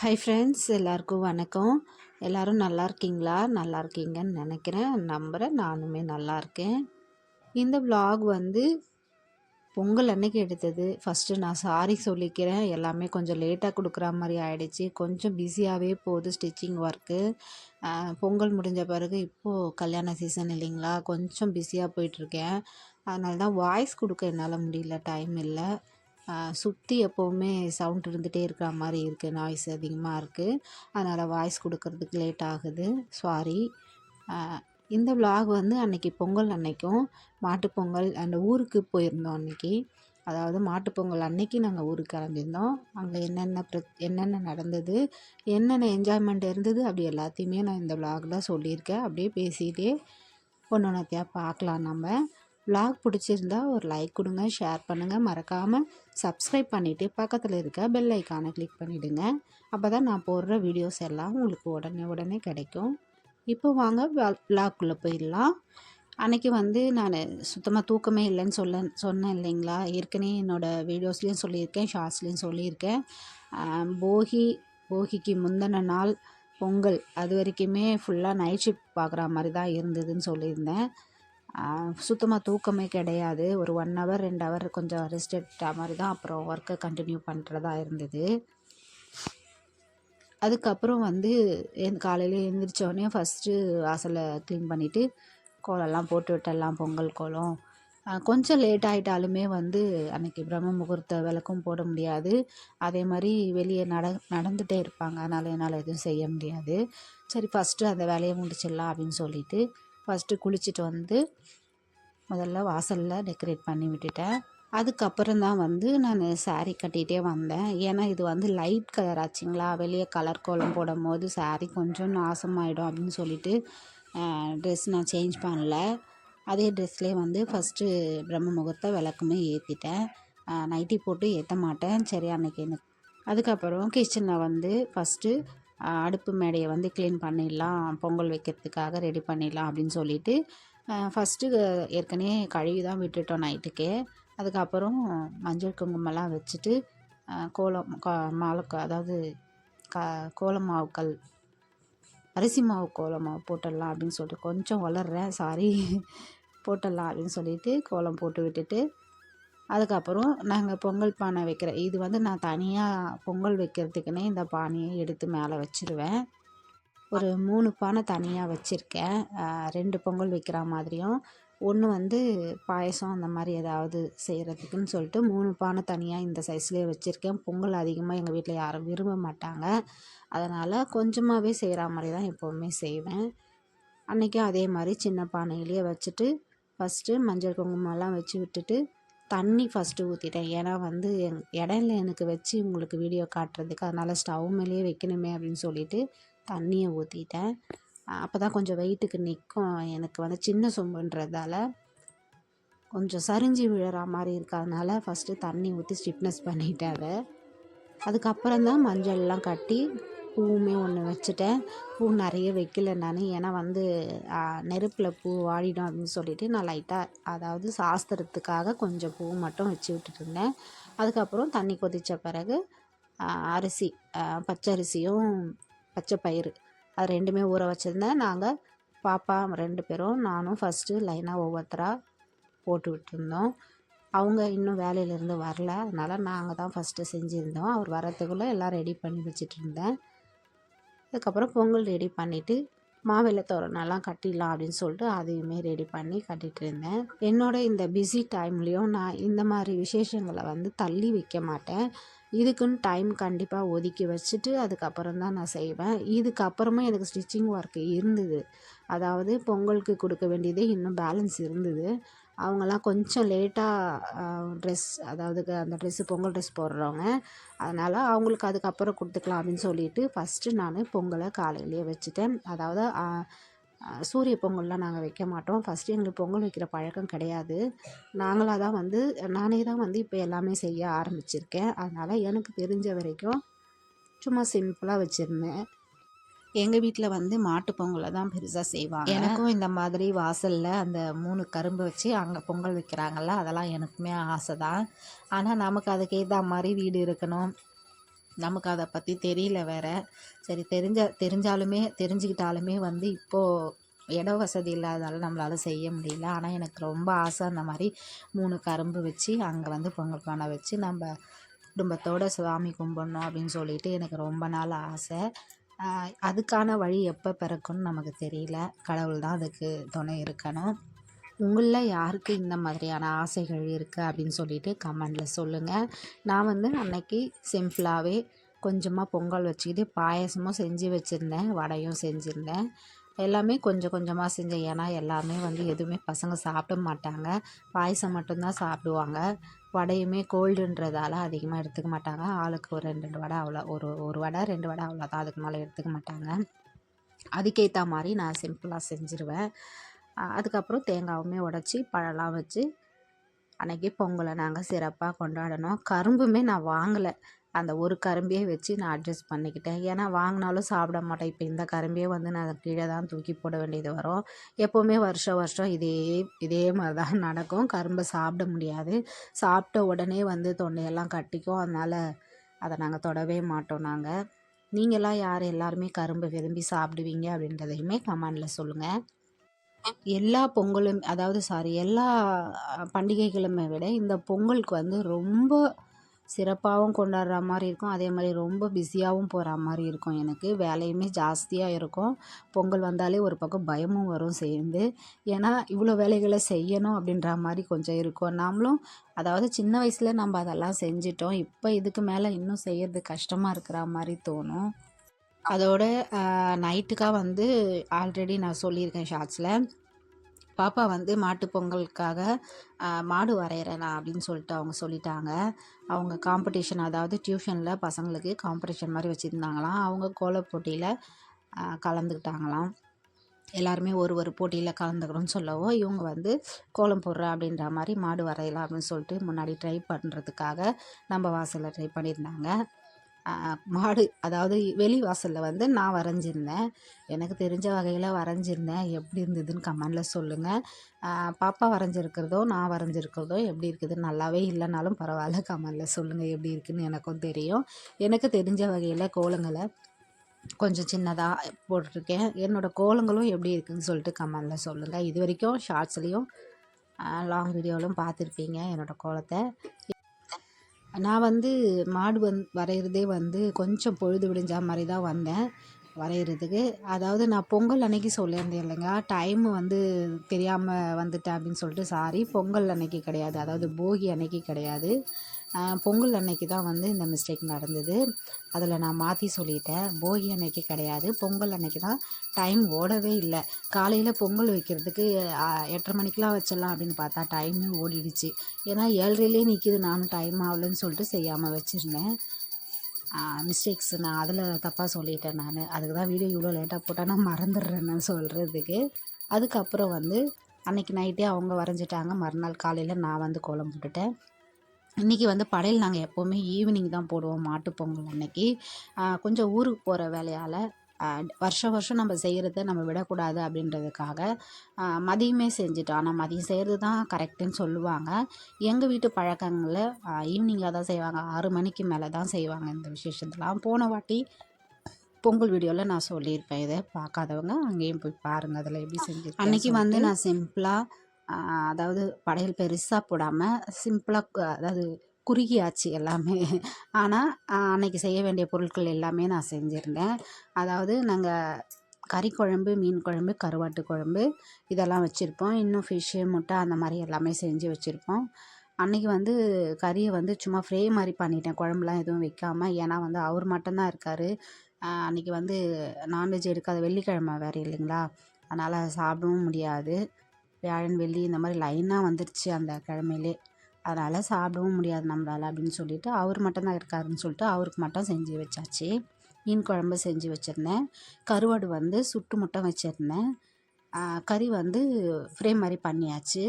Hi friends எல்லாருக்கும் வணக்கம். எல்லாரும் நல்லா இருக்கீங்களா? நல்லா இருக்கீங்கன்னு நினைக்கிறேன். நம்புகிறேன் நானுமே நல்லா இருக்கேன். இந்த ப்ளாக் வந்து பொங்கல் அன்னைக்கு எடுத்தது. ஃபஸ்ட்டு நான் சாரி சொல்லிக்கிறேன். எல்லாமே கொஞ்சம் லேட்டாக கொடுக்குற மாதிரி ஆயிடுச்சு. கொஞ்சம் பிஸியாகவே போகுது ஸ்டிச்சிங் ஒர்க்கு பொங்கல் முடிஞ்ச பிறகு இப்போது கல்யாண சீசன் இல்லைங்களா? கொஞ்சம் பிஸியாக போயிட்டுருக்கேன் அதனால தான் வாய்ஸ் கொடுக்க என்னால் முடியல டைம் இல்லை. சுற்றி எப்போவுமே சவுண்ட் இருந்துகிட்டே இருக்கிற மாதிரி இருக்குது நாய்ஸ் அதிகமாக இருக்குது அதனால் வாய்ஸ் கொடுக்கறதுக்கு லேட் ஆகுது. சாரி இந்த vlog வந்து அன்னைக்கு பொங்கல் அன்னைக்கும் மாட்டுப்பொங்கல் அந்த ஊருக்கு போயிருந்தோம் அன்னைக்கு. அதாவது மாட்டுப்பொங்கல் அன்னைக்கு நாங்கள் ஊருக்கு கிளம்பியிருந்தோம். அங்கே என்னென்ன பிர என்னென்ன நடந்தது என்னென்ன என்ஜாய்மெண்ட் இருந்தது அப்படி எல்லாத்தையுமே நான் இந்த vlogல சொல்லியிருக்கேன். அப்படியே பேசிகிட்டே ஒன்று ஒன்றத்தையாக பார்க்கலாம் நம்ம. விலாக் பிடிச்சிருந்தா ஒரு லைக் கொடுங்க ஷேர் பண்ணுங்கள் மறக்காமல் சப்ஸ்கிரைப் பண்ணிவிட்டு பக்கத்தில் இருக்க பெல் ஐக்கானை கிளிக் பண்ணிவிடுங்க அப்போ தான் நான் போடுற வீடியோஸ் எல்லாம் உங்களுக்கு உடனே உடனே கிடைக்கும். இப்போ வாங்க விலாக்குள்ளே போயிடலாம். அன்றைக்கி வந்து நான் சுத்தமாக தூக்கமே இல்லைன்னு சொல்ல சொன்னேன் இல்லைங்களா? ஏற்கனவே என்னோடய வீடியோஸ்லேயும் சொல்லியிருக்கேன் ஷார்ட்ஸ்லேயும் சொல்லியிருக்கேன். போகி போகிக்கு முந்தின நாள் பொங்கல் அது வரைக்குமே ஃபுல்லாக நைட் ஷிஃப்ட் பார்க்குற மாதிரி தான் இருந்ததுன்னு சொல்லியிருந்தேன். சுத்தமாக தூக்கமே கிடையாது. ஒரு ஒன் ஹவர் ரெண்டு ஹவர் கொஞ்சம் ரெஸ்ட் எடுத்த மாதிரி தான் அப்புறம் ஒர்க்கை கண்டினியூ பண்ணுறதா இருந்தது. அதுக்கப்புறம் வந்து என் காலையில் எழுந்திரிச்சோடனே ஃபஸ்ட்டு வாசலை க்ளீன் பண்ணிவிட்டு கோலம்லாம் போட்டு விட்டலாம் பொங்கல் கோலம். கொஞ்சம் லேட் ஆகிட்டாலுமே வந்து அன்னைக்கு பிரம்ம முகூர்த்த விளக்கும் போட முடியாது. அதே மாதிரி வெளியே நட நடந்துகிட்டே இருப்பாங்க. அதனால் என்னால் எதுவும் செய்ய முடியாது. சரி ஃபஸ்ட்டு அந்த வேலையை முடிச்சிடலாம் அப்படின்னு சொல்லிவிட்டு ஃபஸ்ட்டு குளிச்சுட்டு வந்து முதல்ல வாசலில் டெக்கரேட் பண்ணி விட்டுட்டேன். அதுக்கப்புறம் தான் வந்து நான் சாரீ கட்டிகிட்டே வந்தேன். ஏன்னா இது வந்து லைட் கலர் ஆச்சுங்களா? வெளியே கலர் கோலம் போடும் போது சாரீ கொஞ்சம் நாசமாயிடும் அப்படின்னு சொல்லிட்டு ட்ரெஸ் நான் சேஞ்ச் பண்ணல. அதே ட்ரெஸ்லேயே வந்து ஃபஸ்ட்டு பிரம்ம முகூர்த்த விளக்குமே ஏற்றிட்டேன் நைட்டி போட்டு ஏற்ற மாட்டேன். சரி அன்றைக்கி எனக்கு அதுக்கப்புறம் கிச்சனில் வந்து ஃபஸ்ட்டு அடுப்பு மேடையை வந்து க்ளீன் பண்ணிடலாம் பொங்கல் வைக்கிறதுக்காக ரெடி பண்ணிடலாம் அப்படின்னு சொல்லிட்டு ஃபஸ்ட்டு ஏற்கனவே கழுவி தான் விட்டுட்டோம் நைட்டுக்கே. அதுக்கப்புறம் மஞ்சள் குங்குமம்லாம் வச்சுட்டு கோலம் கா மாலை அதாவது கா கோலம் மாவுக்கள் அரிசி மாவு கோலம் மாவு போட்டுடலாம் அப்படின்னு சொல்லிட்டு கொஞ்சம் வளர்றேன் சாரி போட்டுடலாம் அப்படின்னு சொல்லிட்டு கோலம் போட்டு விட்டுட்டு அதுக்கப்புறம் நாங்கள் பொங்கல் பானை வைக்கிற இது வந்து நான் தனியாக பொங்கல் வைக்கிறதுக்குன்னே இந்த பானையை எடுத்து மேலே வச்சுருவேன். ஒரு மூணு பானை தனியாக வச்சுருக்கேன். ரெண்டு பொங்கல் வைக்கிற மாதிரியும் ஒன்று வந்து பாயசம் அந்த மாதிரி ஏதாவது செய்கிறதுக்குன்னு சொல்லிட்டு மூணு பானை தனியாக இந்த சைஸ்லேயே வச்சுருக்கேன். பொங்கல் அதிகமாக எங்கள் வீட்டில் யாரும் விரும்ப மாட்டாங்க. அதனால் கொஞ்சமாகவே செய்கிற மாதிரி தான் எப்போவுமே செய்வேன். அன்றைக்கும் அதே மாதிரி சின்ன பானையிலேயே வச்சுட்டு ஃபஸ்ட்டு மஞ்சள் குங்குமம்லாம் வச்சு விட்டுட்டு தண்ணி ஃபஸ்ட்டு ஊற்றிட்டேன் ஏன்னா வந்து எங் எனக்கு வச்சு உங்களுக்கு வீடியோ காட்டுறதுக்கு அதனால் ஸ்டவ் மேலேயே வைக்கணுமே அப்படின்னு சொல்லிட்டு தண்ணியை ஊற்றிட்டேன் அப்போ தான் கொஞ்சம் வெயிட்டுக்கு நிற்கும் எனக்கு வந்து சின்ன சொம்புன்றதால கொஞ்சம் சரிஞ்சு விழுற மாதிரி இருக்கிறதுனால ஃபஸ்ட்டு தண்ணி ஊற்றி ஸ்டிப்னஸ் பண்ணிட்டேன் அதை. அதுக்கப்புறம் தான் மஞ்சள்லாம் கட்டி பூவுமே ஒன்று வச்சுட்டேன். பூ நிறைய வைக்கல நான். ஏன்னா வந்து நெருப்பில் பூ வாடிடும் அப்படின்னு சொல்லிட்டு நான் லைட்டாக அதாவது சாஸ்திரத்துக்காக கொஞ்சம் பூ மட்டும் வச்சு விட்டுட்டு இருந்தேன். அதுக்கப்புறம் தண்ணி கொதித்த பிறகு அரிசி பச்சரிசியும் பச்சை பயிறு அது ரெண்டுமே ஊற வச்சுருந்தேன். நாங்கள் பாப்பா ரெண்டு பேரும் நானும் ஃபஸ்ட்டு லைனாக ஒவ்வொருத்தராக போட்டு விட்டுருந்தோம். அவங்க இன்னும் வேலையிலேருந்து வரல. அதனால் நாங்கள் தான் ஃபஸ்ட்டு செஞ்சுருந்தோம். அவர் வரத்துக்குள்ளே எல்லாம் ரெடி பண்ணி வச்சுட்டு இருந்தேன். அதுக்கப்புறம் பொங்கல் ரெடி பண்ணிவிட்டு மாவிளை தோரணெல்லாம் கட்டிடலாம் அப்படின்னு சொல்லிட்டு அதையுமே ரெடி பண்ணி கட்டிகிட்டு இருந்தேன். என்னோட இந்த பிஸி டைம்லேயும் நான் இந்த மாதிரி விசேஷங்களை வந்து தள்ளி வைக்க மாட்டேன். இதுக்குன்னு டைம் கண்டிப்பாக ஒதுக்கி வச்சுட்டு அதுக்கப்புறம் தான் நான் செய்வேன். இதுக்கப்புறமும் எனக்கு ஸ்டிச்சிங் ஒர்க் இருந்தது. அதாவது பொங்கலுக்கு கொடுக்க வேண்டியதே இன்னும் பேலன்ஸ் இருந்தது. அவங்கெல்லாம் கொஞ்சம் லேட்டாக ட்ரெஸ் அதாவது அந்த ட்ரெஸ்ஸு பொங்கல் ட்ரெஸ் போடுறவங்க. அதனால் அவங்களுக்கு அதுக்கப்புறம் கொடுத்துக்கலாம் அப்படின்னு சொல்லிட்டு ஃபஸ்ட்டு நான் பொங்கலை காலையிலேயே வச்சுட்டேன். அதாவது சூரிய பொங்கல்லாம் நாங்கள் வைக்க மாட்டோம். ஃபஸ்ட்டு எங்களுக்கு பொங்கல் வைக்கிற பழக்கம் கிடையாது. நாங்களாக தான் வந்து நானே தான் வந்து இப்போ எல்லாமே செய்ய ஆரம்பிச்சிருக்கேன். அதனால் எனக்கு தெரிஞ்ச வரைக்கும் சும்மா சிம்பிளாக வச்சுருந்தேன். எங்கள் வீட்டில் வந்து மாட்டு பொங்கலை தான் பெருசாக செய்வாங்க. எனக்கும் இந்த மாதிரி வாசலில் அந்த மூணு கரும்பு வச்சு அங்கே பொங்கல் வைக்கிறாங்கல்ல அதெல்லாம் எனக்குமே ஆசை தான். ஆனால் நமக்கு அதுக்கு ஏற்ற மாதிரி வீடு இருக்கணும். நமக்கு அதை பற்றி தெரியல வேற. சரி தெரிஞ்ச தெரிஞ்சாலுமே தெரிஞ்சுக்கிட்டாலுமே வந்து இப்போது இட வசதி இல்லாதால நம்மளால் செய்ய முடியல. ஆனால் எனக்கு ரொம்ப ஆசை அந்த மாதிரி மூணு கரும்பு வச்சு அங்கே வந்து பொங்கல் பானை வச்சு நம்ம குடும்பத்தோடு சுவாமி கும்பிட்ணும் அப்படின்னு சொல்லிட்டு எனக்கு ரொம்ப நாள் ஆசை. அதுக்கான வழி எப்போ பிறக்கும்னு நமக்கு தெரியல. கடவுள் தான் அதுக்கு துணை இருக்கணும். உங்களில் யாருக்கு இந்த மாதிரியான ஆசைகள் இருக்குது அப்படின்னு சொல்லிட்டு கமெண்டில் சொல்லுங்கள் நான் வந்து அன்னைக்கு சிம்பிளாகவே கொஞ்சமாக பொங்கல் வச்சுக்கிட்டு பாயசமும் செஞ்சு வச்சுருந்தேன் வடையும் செஞ்சுருந்தேன். எல்லாமே கொஞ்சம் கொஞ்சமாக செஞ்சேன். ஏன்னா எல்லாமே வந்து எதுவுமே பசங்க சாப்பிட மாட்டாங்க. பாயசம் மட்டும்தான் சாப்பிடுவாங்க. வடையுமே கோல்டுன்றதால அதிகமாக எடுத்துக்க மாட்டாங்க. ஆளுக்கு ஒரு ரெண்டு ரெண்டு வடை அவ்வளோ ஒரு ஒரு வடை ரெண்டு வடை அவ்வளோதான். அதுக்கு மேலே எடுத்துக்க மாட்டாங்க. அதுக்கேற்ற மாதிரி நான் சிம்பிளாக செஞ்சுருவேன். அதுக்கப்புறம் தேங்காவுமே உடச்சி பழம்லாம் வச்சு அன்னைக்கு பொங்கலை நாங்கள் சிறப்பாக கொண்டாடினோம். கரும்புமே நான் வாங்கலை. அந்த ஒரு கரும்பையே வச்சு நான் அட்ஜஸ்ட் பண்ணிக்கிட்டேன். ஏன்னா வாங்கினாலும் சாப்பிட மாட்டேன். இப்போ இந்த கரும்பையே வந்து நான் கீழே தான் தூக்கி போட வேண்டியது வரும். எப்போவுமே வருஷம் வருஷம் இதே இதே மாதிரி தான் நடக்கும். கரும்பை சாப்பிட முடியாது. சாப்பிட்ட உடனே வந்து தொண்டையெல்லாம் கட்டிக்கும். அதனால் அதை நாங்கள் தொடவே மாட்டோம் நாங்கள் நீங்களாம் யார்? எல்லாருமே கரும்பு விரும்பி சாப்பிடுவீங்க அப்படின்றதையுமே கமெண்டில் சொல்லுங்கள் எல்லா பொங்கலும் அதாவது சாரி எல்லா பண்டிகைகளுமே விட இந்த பொங்கலுக்கு வந்து ரொம்ப சிறப்பாகவும் கொண்டாடுற மாதிரி இருக்கும். அதே மாதிரி ரொம்ப பிஸியாகவும் போகிற மாதிரி இருக்கும் எனக்கு. வேலையுமே ஜாஸ்தியாக இருக்கும். பொங்கல் வந்தாலே ஒரு பக்கம் பயமும் வரும் சேர்ந்து. ஏன்னா இவ்வளோ வேலைகளை செய்யணும் அப்படின்ற மாதிரி கொஞ்சம் இருக்கும். நாமளும் அதாவது சின்ன வயசில் நம்ம அதெல்லாம் செஞ்சிட்டோம். இப்போ இதுக்கு மேலே இன்னும் செய்யறது கஷ்டமாக இருக்கிற மாதிரி தோணும். அதோட நைட்டுக்காக வந்து ஆல்ரெடி நான் சொல்லியிருக்கேன் ஷார்ட்ஸில் பாப்பா வந்து மாட்டுப் பொங்கலுக்காக மாடு வரைகிறேன் நான் அப்படின்னு சொல்லிட்டு அவங்க சொல்லிட்டாங்க. அவங்க காம்படிஷன் அதாவது டியூஷனில் பசங்களுக்கு காம்படிஷன் மாதிரி வச்சுருந்தாங்களாம். அவங்க கோலப் போட்டியில் கலந்துக்கிட்டாங்களாம். எல்லாருமே ஒரு ஒரு போட்டியில் கலந்துக்கணும்னு சொல்லவோ இவங்க வந்து கோலம் போடுறா அப்படின்ற மாதிரி மாடு வரையலாம் அப்படின்னு சொல்லிட்டு முன்னாடி ட்ரை பண்ணுறதுக்காக நம்ம வாசலில் ட்ரை பண்ணியிருந்தாங்க. மாடு அதாவது வெளி வாசலில் வந்து நான் வரைஞ்சிருந்தேன். எனக்கு தெரிஞ்ச வகையில் வரைஞ்சிருந்தேன். எப்படி இருந்ததுன்னு கமெண்டில் சொல்லுங்கள் பாப்பா வரைஞ்சிருக்கிறதோ நான் வரைஞ்சிருக்கிறதோ எப்படி இருக்குது? நல்லாவே இல்லைனாலும் பரவாயில்ல. கமெண்டில் சொல்லுங்கள் எப்படி இருக்குதுன்னு எனக்கும் தெரியும். எனக்கு தெரிஞ்ச வகையில் கோலங்களை கொஞ்சம் சின்னதாக போட்டிருக்கேன். என்னோடய கோலங்களும் எப்படி இருக்குதுன்னு சொல்லிட்டு கமெண்டில் சொல்லுங்கள் இது வரைக்கும் ஷார்ட்ஸ்லேயும் லாங் வீடியோவிலும் பார்த்துருப்பீங்க என்னோடய கோலத்தை. நான் வந்து மாடு வந் வரைகிறதே வந்து கொஞ்சம் பொழுது விடிஞ்சா மாதிரி தான் வந்தேன் வரைகிறதுக்கு அதாவது நான் பொங்கல் அன்னைக்கு சொல்லியிருந்தேன் இல்லைங்க டைம் வந்து தெரியாமல் வந்துட்டேன் அப்படின்னு சொல்லிட்டு சாரி பொங்கல் அன்னைக்கு கிடையாது. அதாவது போகி அன்னைக்கு கிடையாது. பொங்கல் அன்னைக்கு தான் வந்து இந்த மிஸ்டேக் நடந்தது. அதில் நான் மாற்றி சொல்லிட்டேன். போகி அன்னைக்கு கிடையாது. பொங்கல் அன்னைக்கு தான் டைம் ஓடவே இல்லை. காலையில் பொங்கல் வைக்கிறதுக்கு எட்டரை மணிக்கெலாம் வச்சிடலாம் அப்படின்னு பார்த்தா டைமே ஓடிடுச்சு. ஏன்னா ஏழரையிலே நிற்கிது நானும் டைம் ஆகலன்னு சொல்லிட்டு செய்யாமல் வச்சுருந்தேன். மிஸ்டேக்ஸ் நான் அதில் தப்பாக சொல்லிட்டேன் நான். அதுக்கு தான் வீடியோ இவ்வளோ லேட்டாக போட்டால் நான் மறந்துடுறேன்னு சொல்கிறதுக்கு அதுக்கப்புறம் வந்து அன்னைக்கு நைட்டே அவங்க வரைஞ்சிட்டாங்க. மறுநாள் காலையில் நான் வந்து கோலம் போட்டுட்டேன். இன்றைக்கி வந்து படையல் நாங்கள் எப்போவுமே ஈவினிங் தான் போடுவோம் மாட்டுப் பொங்கல் அன்னைக்கு. கொஞ்சம் ஊருக்கு போகிற வேலையால் வருஷம் வருஷம் நம்ம செய்கிறத நம்ம விடக்கூடாது அப்படின்றதுக்காக மதியமே செஞ்சுட்டோம். ஆனால் மதியம் செய்கிறது தான் கரெக்டுன்னு சொல்லுவாங்க. எங்கள் வீட்டு பழக்கங்களில் ஈவினிங்கில் தான் செய்வாங்க. ஆறு மணிக்கு மேலே தான் செய்வாங்க இந்த விசேஷத்தெலாம் போன வாட்டி பொங்கல் வீடியோவில் நான் சொல்லியிருப்பேன். இதை பார்க்காதவங்க அங்கேயும் போய் பாருங்கள் அதில் எப்படி செஞ்சு அன்னைக்கு வந்து நான் சிம்பிளாக அதாவது படையல் பெருசாக போடாமல் சிம்பிளாக அதாவது குறுகியாச்சு எல்லாமே. ஆனால் அன்னைக்கு செய்ய வேண்டிய பொருட்கள் எல்லாமே நான் செஞ்சுருந்தேன். அதாவது நாங்கள் கறி குழம்பு மீன் குழம்பு கருவாட்டு குழம்பு இதெல்லாம் வச்சுருப்போம். இன்னும் ஃபிஷ்ஷு முட்டை அந்த மாதிரி எல்லாமே செஞ்சு வச்சுருப்போம். அன்றைக்கி வந்து கறியை வந்து சும்மா ஃப்ரே மாதிரி பண்ணிட்டேன். குழம்புலாம் எதுவும் வைக்காமல் ஏன்னா வந்து அவர் மட்டும்தான் இருக்கார். அன்றைக்கி வந்து நான்வெஜ் எடுக்காத வெள்ளிக்கிழமை வேறு இல்லைங்களா? அதனால் சாப்பிடவும் முடியாது. வியாழன் வெள்ளி இந்த மாதிரி லைனாக வந்துருச்சு அந்த கிழமையிலே. அதனால் சாப்பிடவும் முடியாது நம்மளால் அப்படின்னு சொல்லிட்டு அவர் மட்டும்தான் இருக்காருன்னு சொல்லிட்டு அவருக்கு மட்டும் செஞ்சு வச்சாச்சு. மீன் குழம்பு செஞ்சு வச்சுருந்தேன். கருவாடு வந்து சுட்டு முட்டை வச்சுருந்தேன். கறி வந்து ஃப்ரேம் மாதிரி பண்ணியாச்சு.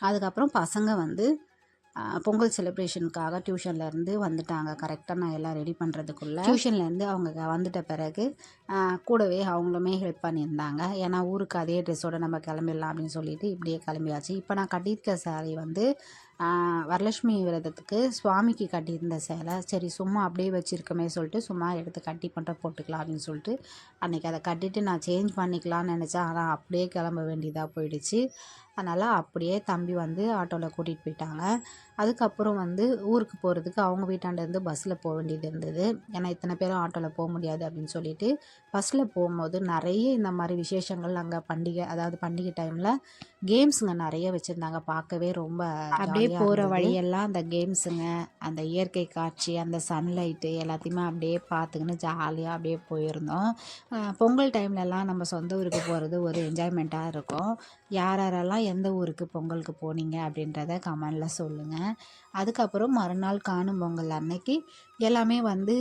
அதுக்கப்புறம் பசங்க வந்து பொங்கல் செலிப்ரேஷனுக்காக டியூஷன்லேருந்து வந்துட்டாங்க. கரெக்டாக நான் எல்லாம் ரெடி பண்ணுறதுக்குள்ளே டியூஷன்லேருந்து அவங்க வந்துட்ட பிறகு கூடவே அவங்களுமே ஹெல்ப் பண்ணியிருந்தாங்க. ஏன்னா ஊருக்கு அதே ட்ரெஸ்ஸோடு நம்ம கிளம்பிடலாம் அப்படின்னு சொல்லிட்டு இப்படியே கிளம்பியாச்சு. இப்போ நான் கட்டியிருக்க saree வந்து வரலட்சுமி விரதத்துக்கு சுவாமிக்கு கட்டியிருந்த சேலை. சரி சும்மா அப்படியே வச்சுருக்கமே சொல்லிட்டு சும்மா எடுத்து கட்டி பண்ணுற போட்டுக்கலாம் அப்படின்னு சொல்லிட்டு அன்றைக்கி அதை கட்டிட்டு நான் சேஞ்ச் பண்ணிக்கலாம்னு நினச்சேன். ஆனால் அப்படியே கிளம்ப வேண்டியதாக போயிடுச்சு. அதனால் அப்படியே தம்பி வந்து ஆட்டோவில் கூட்டிகிட்டு போயிட்டாங்க. அதுக்கப்புறம் வந்து ஊருக்கு போகிறதுக்கு அவங்க வீட்டாண்டேருந்து பஸ்ஸில் போக வேண்டியது இருந்தது. ஏன்னா இத்தனை பேரும் ஆட்டோவில் போக முடியாது அப்படின்னு சொல்லிட்டு பஸ்ஸில் போகும்போது நிறைய இந்த மாதிரி விசேஷங்கள் அங்கே பண்டிகை அதாவது பண்டிகை டைமில் கேம்ஸுங்க நிறைய வச்சுருந்தாங்க. பார்க்கவே ரொம்ப அப்படியே போகிற வழியெல்லாம் அந்த கேம்ஸுங்க அந்த இயற்கை காட்சி அந்த சன்லைட்டு எல்லாத்தையுமே அப்படியே பார்த்துக்கின்னு ஜாலியாக அப்படியே போயிருந்தோம். பொங்கல் டைம்லலாம் நம்ம சொந்த ஊருக்கு போகிறது ஒரு என்ஜாய்மெண்ட்டாக இருக்கும். யார் யாரெல்லாம் எந்த ஊருக்கு பொங்கலுக்கு போனீங்க அப்படின்றத கமெண்டில் சொல்லுங்கள் அதுக்கப்புறம் மறுநாள் காணும் பொங்கல் அன்னைக்கு எல்லாமே வந்து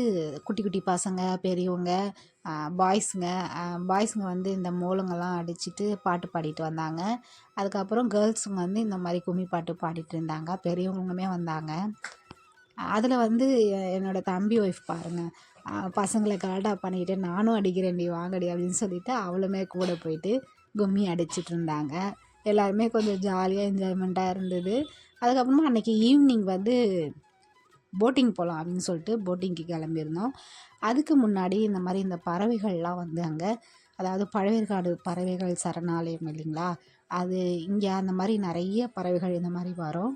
குட்டி குட்டி பசங்க பெரியவங்க பாய்ஸுங்க பாய்ஸுங்க வந்து இந்த மோளங்கள்லாம் அடிச்சுட்டு பாட்டு பாடிட்டு வந்தாங்க. அதுக்கப்புறம் கேர்ள்ஸுங்க வந்து இந்த மாதிரி கும்மி பாட்டு பாடிட்டு இருந்தாங்க. பெரியவங்களுமே வந்தாங்க. அதில் வந்து என்னோடய தம்பி ஒய்ஃப் பாருங்கள் பசங்களை கலடா பண்ணிக்கிட்டு நானும் அடிக்கிறேன் நீ வாங்கடி அப்படின்னு சொல்லிட்டு அவளுமே கூட போயிட்டு கும்மி அடிச்சிட்டு இருந்தாங்க எல்லாருமே கொஞ்சம் ஜாலியாக என்ஜாய்மெண்ட்டாக இருந்தது. அதுக்கப்புறமா அன்றைக்கி ஈவினிங் வந்து போட்டிங் போகலாம் அப்படின்னு சொல்லிட்டு போட்டிங்க்கு கிளம்பியிருந்தோம். அதுக்கு முன்னாடி இந்த மாதிரி இந்த பறவைகள்லாம் வந்து அங்கே அதாவது பழவேற்காடு பறவைகள் சரணாலயம் இல்லைங்களா? அது இங்கே அந்த மாதிரி நிறைய பறவைகள் இந்த மாதிரி வரும்.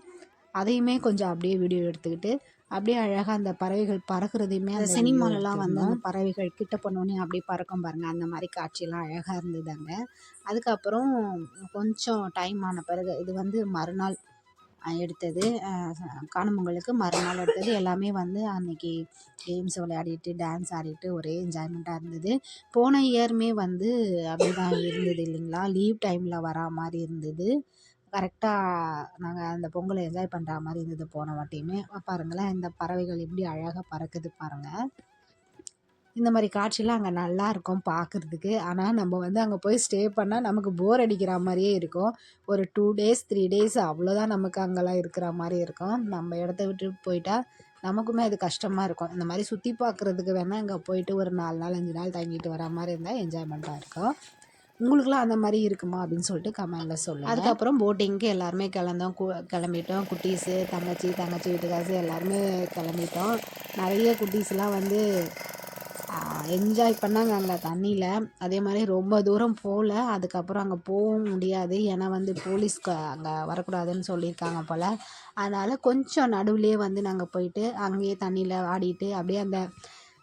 அதையுமே கொஞ்சம் அப்படியே வீடியோ எடுத்துக்கிட்டு அப்படியே அழகாக அந்த பறவைகள் பறக்கிறதையுமே அந்த சினிமாலலாம் வந்து அந்த பறவைகள் கிட்ட போனோடனே அப்படியே பறக்கும் பாருங்கள் அந்த மாதிரி காட்சியெல்லாம் அழகாக இருந்தது அங்கே அதுக்கப்புறம் கொஞ்சம் டைம் ஆன பிறகு இது வந்து மறுநாள் எடுத்தது. காணும்பொங்கலுக்கு மறுநாள் எடுத்தது. எல்லாமே வந்து அன்றைக்கி கேம்ஸ் விளையாடிட்டு டான்ஸ் ஆடிட்டு ஒரே என்ஜாய்மெண்ட்டாக இருந்தது. போன இயருமே வந்து அப்படி தான் இருந்தது இல்லைங்களா? லீவ் டைமில் வரா மாதிரி இருந்தது. கரெக்டாக நாங்கள் அந்த பொங்கலை என்ஜாய் பண்ணுற மாதிரி இருந்தது போன வாட்டியுமே. பாருங்களேன் இந்த பறவைகள் எப்படி அழகாக பறக்குது பாருங்கள் இந்த மாதிரி காட்சிலாம் அங்கே நல்லா இருக்கும் பார்க்குறதுக்கு ஆனால் நம்ம வந்து அங்கே போய் ஸ்டே பண்ணால் நமக்கு போர் அடிக்கிற மாதிரியே இருக்கும். ஒரு டூ டேஸ் த்ரீ டேஸ் அவ்வளோதான் நமக்கு அங்கெல்லாம் இருக்கிற மாதிரி இருக்கும். நம்ம இடத்த விட்டு போயிட்டால் நமக்குமே அது கஷ்டமாக இருக்கும். இந்த மாதிரி சுற்றி பார்க்குறதுக்கு வேணால் அங்கே போயிட்டு ஒரு நாலு நாள் அஞ்சு நாள் தங்கிட்டு வர மாதிரி இருந்தால் என்ஜாய்மெண்ட்டாக இருக்கும். உங்களுக்குலாம் அந்த மாதிரி இருக்குமா அப்படின்னு சொல்லிட்டு கமெண்டில் சொல்லுங்கள் அதுக்கப்புறம் போட்டிங்க்கு எல்லாருமே கிளந்தோம். கிளம்பிட்டோம். குட்டீஸு தங்கச்சி தங்கச்சி வீட்டுக்காசு எல்லாருமே கிளம்பிட்டோம். நிறைய குட்டீஸ்லாம் வந்து என்ஜாய் பண்ணாங்க அங்கே தண்ணியில். அதே மாதிரி ரொம்ப தூரம் போகல. அதுக்கப்புறம் அங்கே போகவும் முடியாது. ஏன்னா வந்து போலீஸ் அங்கே வரக்கூடாதுன்னு சொல்லியிருக்காங்க போல். அதனால் கொஞ்சம் நடுவுலேயே வந்து நாங்கள் போயிட்டு அங்கேயே தண்ணியில் ஆடிட்டு அப்படியே அந்த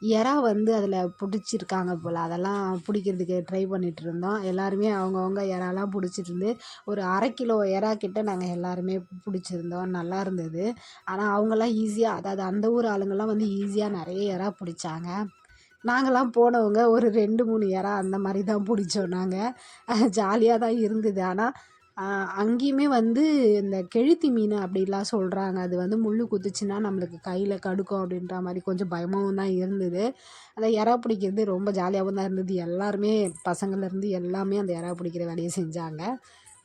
இறா வந்து அதில் பிடிச்சிருக்காங்க போல். அதெல்லாம் பிடிக்கிறதுக்கு ட்ரை பண்ணிகிட்டு இருந்தோம் எல்லாருமே அவங்கவுங்க இறாலாம் பிடிச்சிருந்து ஒரு அரை கிலோ இறா கிட்ட நாங்கள் எல்லாருமே பிடிச்சிருந்தோம். நல்லா இருந்தது. ஆனால் அவங்கெல்லாம் ஈஸியாக அதாவது அந்த ஊர் ஆளுங்கள்லாம் வந்து ஈஸியாக நிறைய இறா பிடிச்சாங்க. நாங்களாம் போனவங்க ஒரு ரெண்டு மூணு இறா அந்த மாதிரி தான் பிடிச்சோம் நாங்கள் ஜாலியாக தான் இருந்தது. ஆனால் அங்கேயுமே வந்து இந்த கெழுத்தி மீன் அப்படிலாம் சொல்கிறாங்க அது வந்து முள் குத்துச்சுன்னா நம்மளுக்கு கையில் கடுக்கும் அப்படின்ற மாதிரி கொஞ்சம் பயமாகவும் தான் இருந்தது. அந்த இறா பிடிக்கிறது ரொம்ப ஜாலியாகவும் தான் இருந்தது. எல்லாருமே பசங்கள்லேருந்து எல்லாமே அந்த இறா பிடிக்கிற வேலையை செஞ்சாங்க.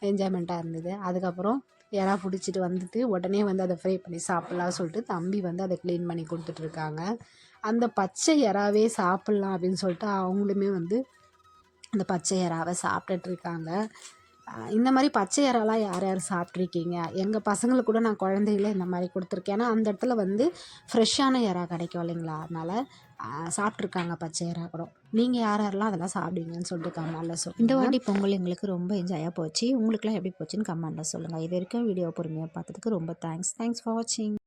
என்ஜாய்மெண்ட்டாக இருந்தது. அதுக்கப்புறம் இறா பிடிச்சிட்டு வந்துட்டு உடனே வந்து அதை ஃப்ரை பண்ணி சாப்பிட்லாம் சொல்லிட்டு தம்பி வந்து அதை க்ளீன் பண்ணி கொடுத்துட்ருக்காங்க அந்த பச்சை இறாவே சாப்பிட்லாம் அப்படின்னு சொல்லிட்டு அவங்களுமே வந்து அந்த பச்சை எறாவை சாப்பிட்டுட்ருக்காங்க இந்த மாதிரி பச்சை இறாலாம் யார் யார் சாப்பிட்ருக்கீங்க? எங்கள் பசங்களுக்கு கூட நான் குழந்தைகள இந்த மாதிரி கொடுத்துருக்கேன். ஏன்னா அந்த இடத்துல வந்து ஃப்ரெஷ்ஷான இறா கிடைக்கும் இல்லைங்களா? அதனால் சாப்பிட்ருக்காங்க பச்சை இறா கூட. நீங்கள் யார் யாரெல்லாம் அதெல்லாம் சாப்பிடுவீங்கன்னு சொல்லிட்டு கமெண்டில் சொல்லுங்கள் இந்த வாட்டி பொங்கல் எங்களுக்கு ரொம்ப என்ஜாயாக போச்சு. உங்களுக்குலாம் எப்படி போச்சுன்னு கமெண்டில் சொல்லுங்கள் இது வரைக்கும் வீடியோ பொறுமையாக பார்த்ததுக்கு ரொம்ப தேங்க்ஸ் தேங்க்ஸ் ஃபார் வாட்சிங்